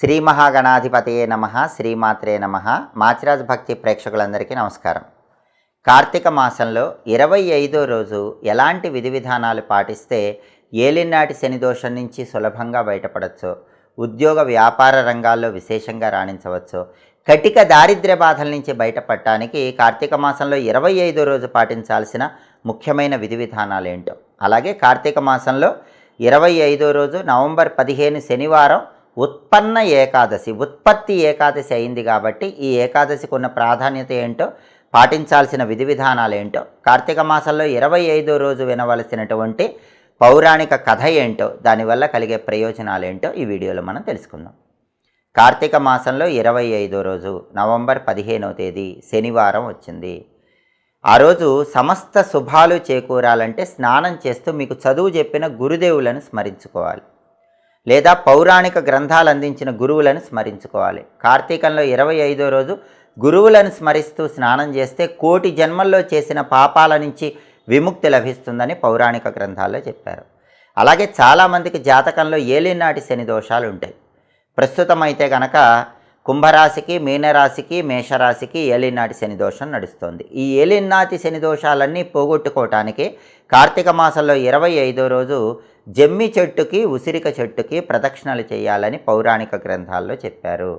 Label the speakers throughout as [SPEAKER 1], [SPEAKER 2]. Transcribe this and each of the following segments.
[SPEAKER 1] శ్రీ మహాగణాధిపతయే నమ శ్రీమాత్రే నమ. మాచిరాజ్ భక్తి ప్రేక్షకులందరికీ నమస్కారం. కార్తీక మాసంలో ఇరవై ఐదో రోజు ఎలాంటి విధి విధానాలు పాటిస్తే ఏలినాటి శని దోషం నుంచి సులభంగా బయటపడచ్చో? ఉద్యోగ వ్యాపార రంగాల్లో విశేషంగా రాణించవచ్చు? కటిక దారిద్ర్య బాధల నుంచి బయటపడటానికి కార్తీక మాసంలో ఇరవై ఐదో రోజు పాటించాల్సిన ముఖ్యమైన విధి విధానాలు ఏంటో అలాగే కార్తీక మాసంలో ఇరవై ఐదో రోజు నవంబర్ పదిహేను శనివారం ఉత్పన్న ఏకాదశి ఉత్పత్తి ఏకాదశి అయింది కాబట్టి ఈ ఏకాదశికి ఉన్న ప్రాధాన్యత ఏంటో పాటించాల్సిన విధి విధానాలు ఏంటో కార్తీక మాసంలో ఇరవై ఐదో రోజు వినవలసినటువంటి పౌరాణిక కథ ఏంటో దానివల్ల కలిగే ప్రయోజనాలు ఏంటో ఈ వీడియోలో మనం తెలుసుకుందాం. కార్తీక మాసంలో ఇరవై ఐదో రోజు నవంబర్ పదిహేనవ తేదీ శనివారం వచ్చింది. ఆ రోజు సమస్త శుభాలు చేకూరాలంటే స్నానం చేస్తూ మీకు చదువు చెప్పిన గురుదేవులను స్మరించుకోవాలి. లేదా పౌరాణిక గ్రంథాలు అందించిన గురువులను స్మరించుకోవాలి. కార్తీకంలో ఇరవై ఐదో రోజు గురువులను స్మరిస్తూ స్నానం చేస్తే కోటి జన్మల్లో చేసిన పాపాల నుంచి విముక్తి లభిస్తుందని పౌరాణిక గ్రంథాల్లో చెప్పారు. అలాగే చాలామందికి జాతకంలో ఏలినాటి శని దోషాలు ఉంటాయి. ప్రస్తుతం అయితే గనక కుంభరాశికి మీనరాశికి మేషరాశికి ఏలినాటి శని దోషం నడుస్తోంది. ఈ ఏలినాటి శని దోషాలన్నీ పోగొట్టుకోవటానికి కార్తీక మాసంలో ఇరవై ఐదో రోజు జమ్మి చెట్టుకి ఉసిరిక చెట్టుకి ప్రదక్షిణలు చేయాలని పౌరాణిక గ్రంథాల్లో చెప్పారు.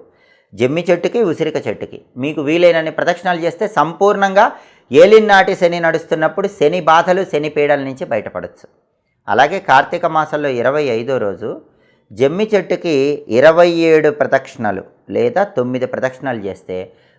[SPEAKER 1] జమ్మి చెట్టుకి ఉసిరిక చెట్టుకి. మీకు వీలైనన్ని ప్రదక్షిణాలు చేస్తే సంపూర్ణంగా ఏలినాటి శని నడుస్తున్నప్పుడు శని బాధలు శని పీడల నుంచి బయటపడవచ్చు అలాగే కార్తీక మాసంలో ఇరవై ఐదో రోజు జమ్మి చెట్టుకి ఇరవై ఏడు ప్రదక్షిణలు లేదా తొమ్మిది ప్రదక్షిణలు చేస్తే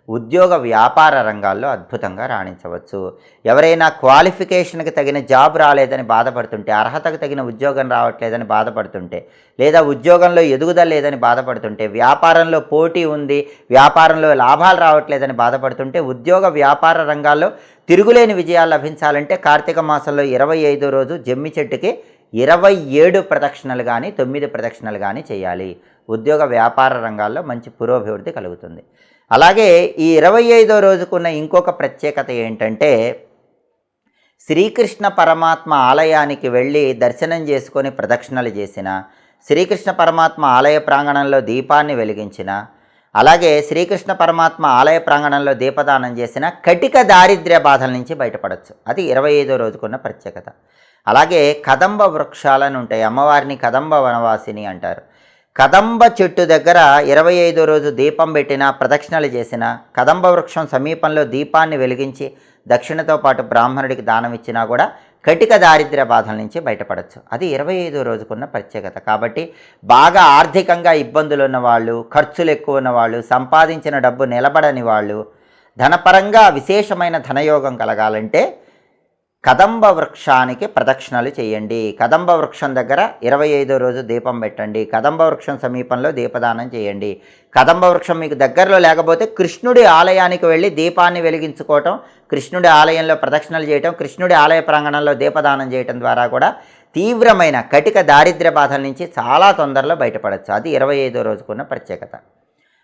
[SPEAKER 1] ఉద్యోగ వ్యాపార రంగాల్లో అద్భుతంగా రాణించవచ్చు. ఎవరైనా క్వాలిఫికేషన్కి తగిన జాబ్ రాలేదని బాధపడుతుంటే అర్హతకు తగిన ఉద్యోగం రావట్లేదని బాధపడుతుంటే లేదా ఉద్యోగంలో ఎదుగుదల లేదని బాధపడుతుంటే వ్యాపారంలో పోటీ ఉంది వ్యాపారంలో లాభాలు రావట్లేదని బాధపడుతుంటే ఉద్యోగ వ్యాపార రంగాల్లో తిరుగులేని విజయాలు లభించాలంటే కార్తీక మాసంలో ఇరవై ఐదో రోజు జమ్మి చెట్టుకి ఇరవై ఏడు ప్రదక్షిణలు కానీ తొమ్మిది ప్రదక్షిణలు కానీ చేయాలి. ఉద్యోగ వ్యాపార రంగాల్లో మంచి పురోభివృద్ధి కలుగుతుంది. అలాగే ఈ ఇరవై ఐదో రోజుకున్న ఇంకొక ప్రత్యేకత ఏంటంటే శ్రీకృష్ణ పరమాత్మ ఆలయానికి వెళ్ళి దర్శనం చేసుకొని ప్రదక్షిణలు చేసిన శ్రీకృష్ణ పరమాత్మ ఆలయ ప్రాంగణంలో దీపాన్ని వెలిగించిన అలాగే శ్రీకృష్ణ పరమాత్మ ఆలయ ప్రాంగణంలో దీపదానం చేసిన కటిక దారిద్ర్య బాధల నుంచి బయటపడవచ్చు అది ఇరవై ఐదో రోజుకున్న ప్రత్యేకత. అలాగే కదంబ వృక్షాలను ఉంటాయి. అమ్మవారిని కదంబ వనవాసిని అంటారు. కదంబ చెట్టు దగ్గర ఇరవై ఐదో రోజు దీపం పెట్టిన ప్రదక్షిణలు చేసిన కదంబ వృక్షం సమీపంలో దీపాన్ని వెలిగించి దక్షిణతో పాటు బ్రాహ్మణుడికి దానం ఇచ్చినా కూడా కటిక దారిద్ర్య బాధల నుంచి బయటపడవచ్చు అది ఇరవై ఐదో రోజుకున్న ప్రత్యేకత. కాబట్టి బాగా ఆర్థికంగా ఇబ్బందులు ఉన్న వాళ్ళు ఖర్చులు ఎక్కువ ఉన్న వాళ్ళు సంపాదించిన డబ్బు నిలబడని వాళ్ళు ధనపరంగా విశేషమైన ధనయోగం కలగాలంటే కదంబ వృక్షానికి ప్రదక్షిణలు చేయండి. కదంబ వృక్షం దగ్గర ఇరవై ఐదో రోజు దీపం పెట్టండి. కదంబ వృక్షం సమీపంలో దీపదానం చేయండి. కదంబ వృక్షం మీకు దగ్గరలో లేకపోతే కృష్ణుడి ఆలయానికి వెళ్ళి దీపాన్ని వెలిగించుకోవటం కృష్ణుడి ఆలయంలో ప్రదక్షిణలు చేయటం కృష్ణుడి ఆలయ ప్రాంగణంలో దీపదానం చేయటం ద్వారా కూడా తీవ్రమైన కటిక దారిద్ర్య బాధల నుంచి చాలా తొందరలో బయటపడచ్చు. అది ఇరవై ఐదో రోజుకున్న ప్రత్యేకత.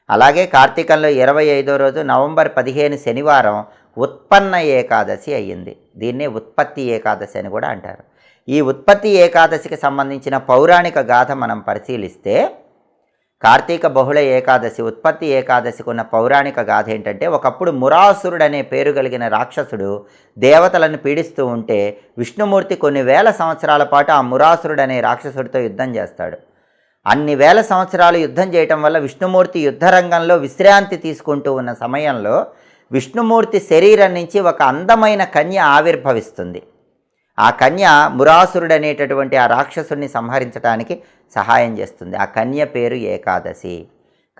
[SPEAKER 1] అలాగే కార్తీకంలో ఇరవై ఐదో రోజు నవంబర్ పదిహేను శనివారం ఉత్పన్న ఏకాదశి అయ్యింది. దీన్నే ఉత్పత్తి ఏకాదశి అని కూడా అంటారు. ఈ ఉత్పత్తి ఏకాదశికి సంబంధించిన పౌరాణిక గాథ మనం పరిశీలిస్తే కార్తీక బహుళ ఏకాదశి ఉత్పత్తి ఏకాదశికి ఉన్న పౌరాణిక గాథ ఏంటంటే ఒకప్పుడు మురాసురుడు అనే పేరు కలిగిన రాక్షసుడు దేవతలను పీడిస్తూ ఉంటే విష్ణుమూర్తి కొన్ని వేల సంవత్సరాల పాటు ఆ మురాసురుడు అనే రాక్షసుడితో యుద్ధం చేస్తాడు. అన్ని వేల సంవత్సరాలు యుద్ధం చేయటం వల్ల విష్ణుమూర్తి యుద్ధరంగంలో విశ్రాంతి తీసుకుంటూ ఉన్న సమయంలో విష్ణుమూర్తి శరీరం నుంచి ఒక అందమైన కన్య ఆవిర్భవిస్తుంది. ఆ కన్య మురాసురుడు అనేటటువంటి ఆ రాక్షసుడిని సంహరించడానికి సహాయం చేస్తుంది. ఆ కన్య పేరు ఏకాదశి.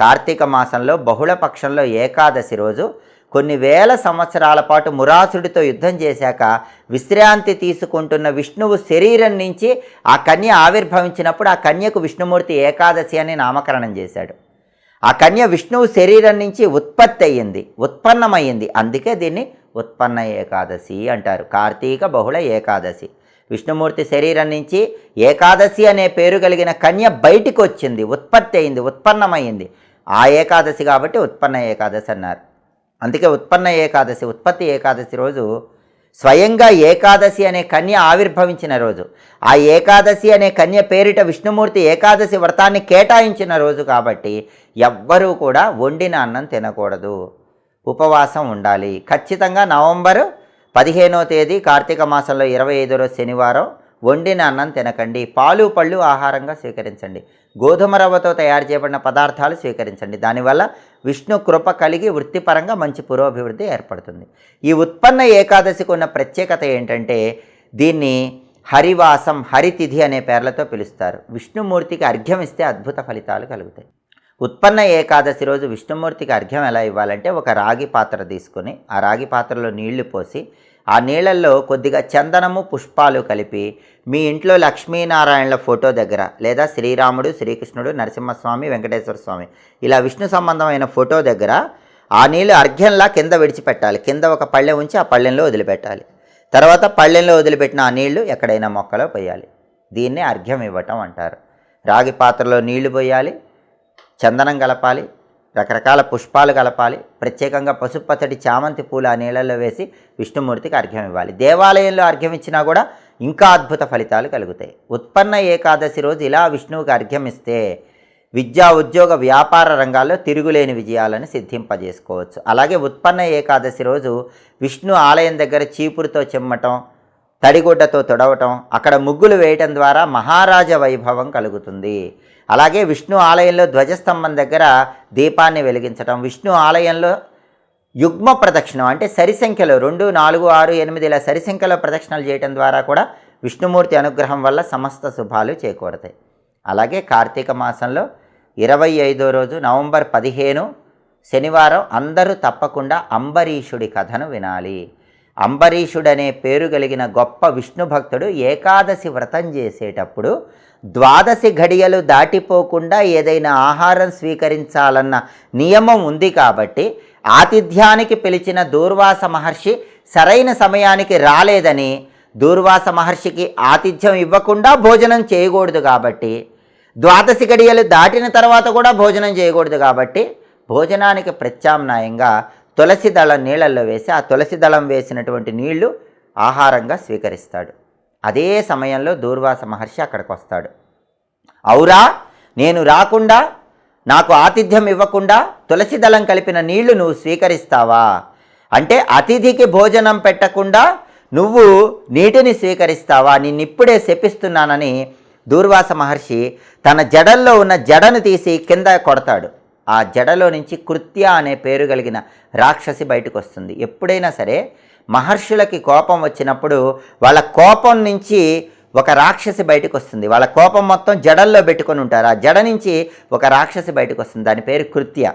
[SPEAKER 1] కార్తీక మాసంలో బహుళ పక్షంలో ఏకాదశి రోజు కొన్ని వేల సంవత్సరాల పాటు మురాసుడితో యుద్ధం చేశాక విశ్రాంతి తీసుకుంటున్న విష్ణువు శరీరం నుంచి ఆ కన్య ఆవిర్భవించినప్పుడు ఆ కన్యకు విష్ణుమూర్తి ఏకాదశి అని నామకరణం చేశాడు. ఆ కన్య విష్ణువు శరీరం నుంచి ఉత్పత్తి అయ్యింది ఉత్పన్నమైంది అందుకే దీన్ని ఉత్పన్న ఏకాదశి అంటారు. కార్తీక బహుళ ఏకాదశి. విష్ణుమూర్తి శరీరం నుంచి ఏకాదశి అనే పేరు కలిగిన కన్య బయటికి వచ్చింది ఉత్పత్తి అయింది ఉత్పన్నమైంది ఆ ఏకాదశి కాబట్టి ఉత్పన్న ఏకాదశి అన్నారు. అందుకే ఉత్పన్న ఏకాదశి ఉత్పత్తి ఏకాదశి రోజు స్వయంగా ఏకాదశి అనే కన్య ఆవిర్భవించిన రోజు. ఆ ఏకాదశి అనే కన్య పేరిట విష్ణుమూర్తి ఏకాదశి వ్రతాన్ని కేటాయించిన రోజు కాబట్టి ఎవ్వరూ కూడా వండిన అన్నం తినకూడదు. ఉపవాసం ఉండాలి. ఖచ్చితంగా నవంబరు పదిహేనో తేదీ కార్తీక మాసంలో ఇరవై ఐదో రోజు శనివారం వండిన అన్నం తినకండి. పాలు పళ్ళు ఆహారంగా స్వీకరించండి. గోధుమ రవ్వతో తయారు చేయబడిన పదార్థాలు స్వీకరించండి. దానివల్ల విష్ణు కృప కలిగి వృత్తిపరంగా మంచి పురోభివృద్ధి ఏర్పడుతుంది. ఈ ఉత్పన్న ఏకాదశికి ఉన్న ప్రత్యేకత ఏంటంటే దీన్ని హరివాసం హరితిథి అనే పేర్లతో పిలుస్తారు. విష్ణుమూర్తికి అర్ఘ్యం ఇస్తే అద్భుత ఫలితాలు కలుగుతాయి. ఉత్పన్న ఏకాదశి రోజు విష్ణుమూర్తికి అర్ఘ్యం ఎలా ఇవ్వాలంటే ఒక రాగి పాత్ర తీసుకొని ఆ రాగి పాత్రలో నీళ్ళు పోసి ఆ నీళ్ళల్లో కొద్దిగా చందనము పుష్పాలు కలిపి మీ ఇంట్లో లక్ష్మీనారాయణల ఫోటో దగ్గర లేదా శ్రీరాముడు శ్రీకృష్ణుడు నరసింహస్వామి వెంకటేశ్వర స్వామి ఇలా విష్ణు సంబంధమైన ఫోటో దగ్గర ఆ నీళ్ళు అర్ఘ్యంలా కింద విడిచిపెట్టాలి. కింద ఒక పళ్ళెం ఉంచి ఆ పళ్ళెంలో వదిలిపెట్టాలి. తర్వాత పళ్ళెంలో వదిలిపెట్టిన ఆ నీళ్ళు ఎక్కడైనా మొక్కలో పోయాలి. దీన్నే అర్ఘ్యం ఇవ్వటం అంటారు. రాగి పాత్రలో నీళ్ళు పోయాలి. చందనం కలపాలి. రకరకాల పుష్పాలు కలపాలి. ప్రత్యేకంగా పసుపచ్చటి చామంతి పూలు ఆ నీళ్ళల్లో వేసి విష్ణుమూర్తికి అర్ఘ్యం ఇవ్వాలి. దేవాలయంలో అర్ఘ్యం ఇచ్చినా కూడా ఇంకా అద్భుత ఫలితాలు కలుగుతాయి. ఉత్పన్న ఏకాదశి రోజు ఇలా విష్ణువుకి అర్ఘ్యం ఇస్తే విద్యా ఉద్యోగ వ్యాపార రంగాల్లో తిరుగులేని విజయాలను సిద్ధింపజేసుకోవచ్చు. అలాగే ఉత్పన్న ఏకాదశి రోజు విష్ణు ఆలయం దగ్గర చీపురుతో చిమ్మటం తడిగుడ్డతో తొడవటం అక్కడ ముగ్గులు వేయటం ద్వారా మహారాజ వైభవం కలుగుతుంది. అలాగే విష్ణు ఆలయంలో ధ్వజస్తంభం దగ్గర దీపాన్ని వెలిగించటం విష్ణు ఆలయంలో యుగ్మ ప్రదక్షిణం అంటే సరి సంఖ్యలో రెండు నాలుగు ఆరు ఎనిమిది ఇలా సరి సంఖ్యలో ప్రదక్షిణలు చేయటం ద్వారా కూడా విష్ణుమూర్తి అనుగ్రహం వల్ల సమస్త శుభాలు చేకూడతాయి అలాగే కార్తీక మాసంలో ఇరవై ఐదో రోజు నవంబర్ పదిహేను శనివారం అందరూ తప్పకుండా అంబరీషుడి కథను వినాలి. అంబరీషుడనే పేరు కలిగిన గొప్ప విష్ణు భక్తుడు ఏకాదశి వ్రతం చేసేటప్పుడు ద్వాదశి ఘడియలు దాటిపోకుండా ఏదైనా ఆహారం స్వీకరించాలన్న నియమం ఉంది కాబట్టి ఆతిథ్యానికి పిలిచిన దూర్వాస మహర్షి సరైన సమయానికి రాలేదని దూర్వాస మహర్షికి ఆతిథ్యం ఇవ్వకుండా భోజనం చేయకూడదు కాబట్టి ద్వాదశి గడియలు దాటిన తర్వాత కూడా భోజనం చేయకూడదు కాబట్టి భోజనానికి ప్రత్యామ్నాయంగా తులసి దళం నీళ్ళల్లో వేసి ఆ తులసి దళం వేసినటువంటి నీళ్ళు ఆహారంగా స్వీకరిస్తాడు. అదే సమయంలో దూర్వాస మహర్షి అక్కడికి వస్తాడు. అవురా నేను రాకుండా నాకు ఆతిథ్యం ఇవ్వకుండా తులసి దళం కలిపిన నీళ్ళు నువ్వు స్వీకరిస్తావా? అంటే అతిథికి భోజనం పెట్టకుండా నువ్వు నీటిని స్వీకరిస్తావా? నిన్నిప్పుడే శపిస్తున్నానని దూర్వాస మహర్షి తన జడల్లో ఉన్న జడను తీసి కింద కొడతాడు. ఆ జడలో నుంచి కృత్య అనే పేరు కలిగిన రాక్షసి బయటకు వస్తుంది ఎప్పుడైనా సరే మహర్షులకి కోపం వచ్చినప్పుడు వాళ్ళ కోపం నుంచి ఒక రాక్షసి బయటకు వస్తుంది వాళ్ళ కోపం మొత్తం జడల్లో పెట్టుకొని ఉంటారు. ఆ జడ నుంచి ఒక రాక్షసి బయటకు వస్తుంది దాని పేరు కృత్య.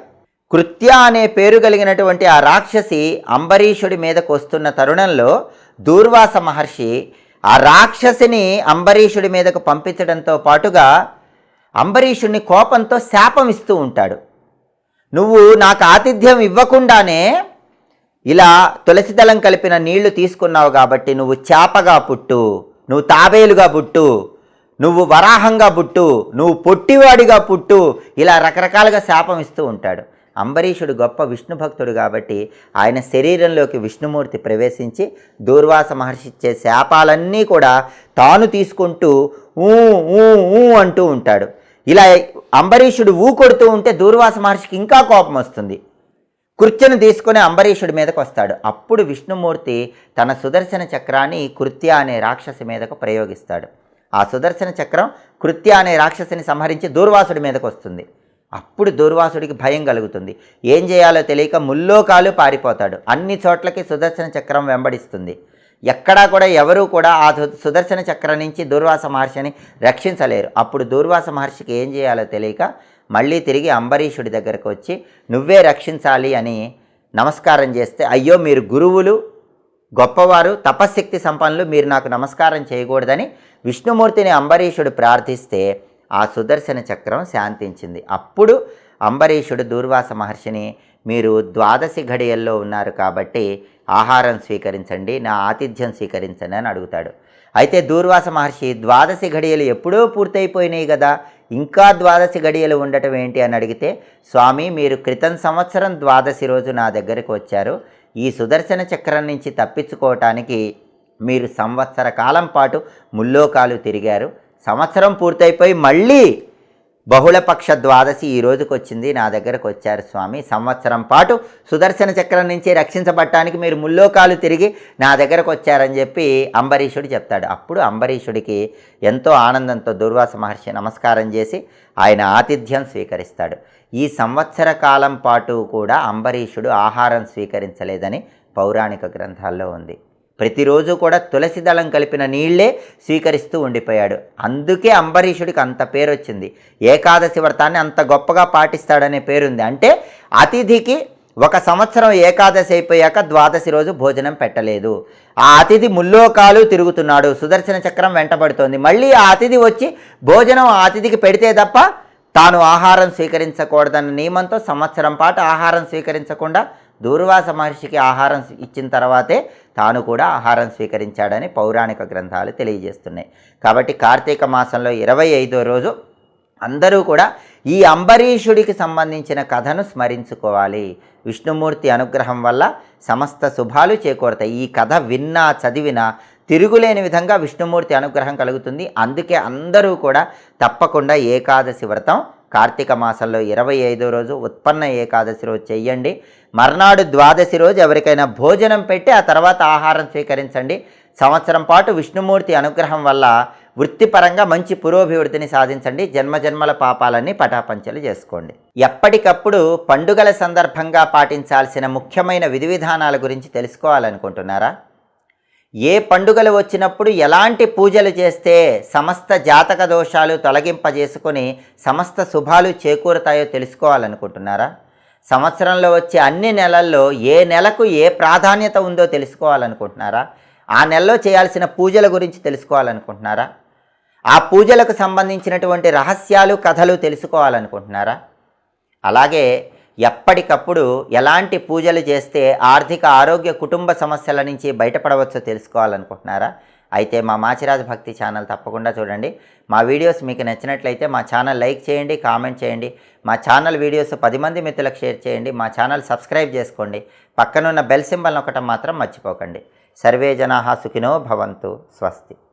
[SPEAKER 1] కృత్య అనే పేరు కలిగినటువంటి ఆ రాక్షసి అంబరీషుడి మీదకు వస్తున్న తరుణంలో దూర్వాస మహర్షి ఆ రాక్షసిని అంబరీషుడి మీదకు పంపించడంతో పాటుగా అంబరీషుడిని కోపంతో శాపం ఇస్తూ ఉంటాడు. నువ్వు నాకు ఆతిథ్యం ఇవ్వకుండానే ఇలా తులసి దళం కలిపిన నీళ్ళు తీసుకున్నావు కాబట్టి నువ్వు చేపగా పుట్టు నువ్వు తాబేలుగా పుట్టు నువ్వు వరాహంగా పుట్టు నువ్వు పొట్టివాడిగా పుట్టు. ఇలా రకరకాలుగా శాపం ఇస్తూ ఉంటాడు. అంబరీషుడు గొప్ప విష్ణు భక్తుడు కాబట్టి ఆయన శరీరంలోకి విష్ణుమూర్తి ప్రవేశించి దూర్వాస మహర్షి ఇచ్చే శాపాలన్నీ కూడా తాను తీసుకుంటూ ఊ ఊ ఊ అంటూ ఉంటాడు. ఇలా అంబరీషుడు ఊ కొడుతూ ఉంటే దూర్వాస మహర్షికి ఇంకా కోపం వస్తుంది. కృత్యను తీసుకొని అంబరీషుడి మీదకు వస్తాడు. అప్పుడు విష్ణుమూర్తి తన సుదర్శన చక్రాన్ని కృత్య అనే రాక్షసి మీదకు ప్రయోగిస్తాడు. ఆ సుదర్శన చక్రం కృత్య అనే రాక్షసిని సంహరించి దూర్వాసుడి మీదకు వస్తుంది. అప్పుడు దూర్వాసుడికి భయం కలుగుతుంది. ఏం చేయాలో తెలియక ముల్లోకాలు పారిపోతాడు. అన్ని చోట్లకి సుదర్శన చక్రం వెంబడిస్తుంది. ఎక్కడా కూడా ఎవరూ కూడా ఆ సు- సుదర్శన చక్రం నుంచి దూర్వాస మహర్షిని రక్షించలేరు. అప్పుడు దూర్వాస మహర్షికి ఏం చేయాలో తెలియక మళ్ళీ తిరిగి అంబరీషుడి దగ్గరకు వచ్చి నువ్వే రక్షించాలి అని నమస్కారం చేస్తే అయ్యో మీరు గురువులు గొప్పవారు తపశ్శక్తి సంపన్నులు మీరు నాకు నమస్కారం చేయకూడదని విష్ణుమూర్తిని అంబరీషుడు ప్రార్థిస్తే ఆ సుదర్శన చక్రం శాంతించింది. అప్పుడు అంబరీషుడు దూర్వాస మహర్షిని మీరు ద్వాదశి ఘడియల్లో ఉన్నారు కాబట్టి ఆహారం స్వీకరించండి నా ఆతిథ్యం స్వీకరించండి అని అడుగుతాడు. అయితే దూర్వాస మహర్షి ద్వాదశి ఘడియలు ఎప్పుడో పూర్తయిపోయినాయి కదా ఇంకా ద్వాదశి గడియలు ఉండటం ఏంటి అని అడిగితే స్వామి మీరు క్రితం సంవత్సరం ద్వాదశి రోజు నా దగ్గరకు వచ్చారు. ఈ సుదర్శన చక్రం నుంచి తప్పించుకోవటానికి మీరు సంవత్సర కాలం పాటు ముల్లోకాలు తిరిగారు. సంవత్సరం పూర్తయిపోయి మళ్ళీ బహుళపక్ష ద్వాదశి ఈ రోజుకి వచ్చింది నా దగ్గరకు వచ్చారు స్వామి. సంవత్సరం పాటు సుదర్శన చక్రం నుంచి రక్షించబడటానికి మీరు ముల్లోకాలు తిరిగి నా దగ్గరకు వచ్చారని చెప్పి అంబరీషుడు చెప్తాడు. అప్పుడు అంబరీషుడికి ఎంతో ఆనందంతో దుర్వాస మహర్షి నమస్కారం చేసి ఆయన ఆతిథ్యం స్వీకరిస్తాడు. ఈ సంవత్సర కాలం పాటు కూడా అంబరీషుడు ఆహారం స్వీకరించలేదని పౌరాణిక గ్రంథాల్లో ఉంది. ప్రతిరోజు కూడా తులసి దళం కలిపిన నీళ్ళే స్వీకరిస్తూ ఉండిపోయాడు. అందుకే అంబరీషుడికి అంత పేరు వచ్చింది ఏకాదశి వ్రతాన్ని అంత గొప్పగా పాటిస్తాడనే పేరుంది. అంటే అతిథికి ఒక సంవత్సరం ఏకాదశి అయిపోయాక ద్వాదశి రోజు భోజనం పెట్టలేదు. ఆ అతిథి ముల్లోకాలు తిరుగుతున్నాడు. సుదర్శన చక్రం వెంటబడుతోంది. మళ్ళీ ఆ అతిథి వచ్చి భోజనం ఆ అతిథికి పెడితే తప్ప తాను ఆహారం స్వీకరించకూడదన్న నియమంతో సంవత్సరం పాటు ఆహారం స్వీకరించకుండా దూర్వాస మహర్షికి ఆహారం ఇచ్చిన తర్వాతే తాను కూడా ఆహారం స్వీకరించాడని పౌరాణిక గ్రంథాలు తెలియజేస్తున్నాయి. కాబట్టి కార్తీక మాసంలో ఇరవై ఐదో రోజు అందరూ కూడా ఈ అంబరీషుడికి సంబంధించిన కథను స్మరించుకోవాలి. విష్ణుమూర్తి అనుగ్రహం వల్ల సమస్త శుభాలు చేకూరతాయి. ఈ కథ విన్నా చదివినా తిరుగులేని విధంగా విష్ణుమూర్తి అనుగ్రహం కలుగుతుంది. అందుకే అందరూ కూడా తప్పకుండా ఏకాదశి వ్రతం కార్తీక మాసంలో ఇరవై ఐదో రోజు ఉత్పన్న ఏకాదశి రోజు చెయ్యండి. మర్నాడు ద్వాదశి రోజు ఎవరికైనా భోజనం పెట్టి ఆ తర్వాత ఆహారం స్వీకరించండి. సంవత్సరం పాటు విష్ణుమూర్తి అనుగ్రహం వల్ల వృత్తిపరంగా మంచి పురోభివృద్ధిని సాధించండి. జన్మజన్మల పాపాలన్నీ పటాపంచలు చేసుకోండి. ఎప్పటికప్పుడు పండుగల సందర్భంగా పాటించాల్సిన ముఖ్యమైన విధి విధానాల గురించి తెలుసుకోవాలనుకుంటున్నారా? ఏ పండుగలు వచ్చినప్పుడు ఎలాంటి పూజలు చేస్తే సమస్త జాతక దోషాలు తొలగింపజేసుకొని సమస్త శుభాలు చేకూరుతాయో తెలుసుకోవాలనుకుంటున్నారా? సంవత్సరంలో వచ్చే అన్ని నెలల్లో ఏ నెలకు ఏ ప్రాధాన్యత ఉందో తెలుసుకోవాలనుకుంటున్నారా? ఆ నెలలో చేయాల్సిన పూజల గురించి తెలుసుకోవాలనుకుంటున్నారా? ఆ పూజలకు సంబంధించినటువంటి రహస్యాలు కథలు తెలుసుకోవాలనుకుంటున్నారా? అలాగే ఎప్పటికప్పుడు ఎలాంటి పూజలు చేస్తే ఆర్థిక ఆరోగ్య కుటుంబ సమస్యల నుంచి బయటపడవచ్చో తెలుసుకోవాలనుకుంటున్నారా? అయితే మా మాచిరాజు భక్తి ఛానల్ తప్పకుండా చూడండి. మా వీడియోస్ మీకు నచ్చినట్లయితే మా ఛానల్ లైక్ చేయండి కామెంట్ చేయండి. మా ఛానల్ వీడియోస్ పది మంది మిత్రులకు షేర్ చేయండి. మా ఛానల్ సబ్స్క్రైబ్ చేసుకోండి. పక్కనున్న బెల్ సింబల్ ఒకటం మాత్రం మర్చిపోకండి. సర్వే జనాహ సుఖినో భవంతు. స్వస్తి.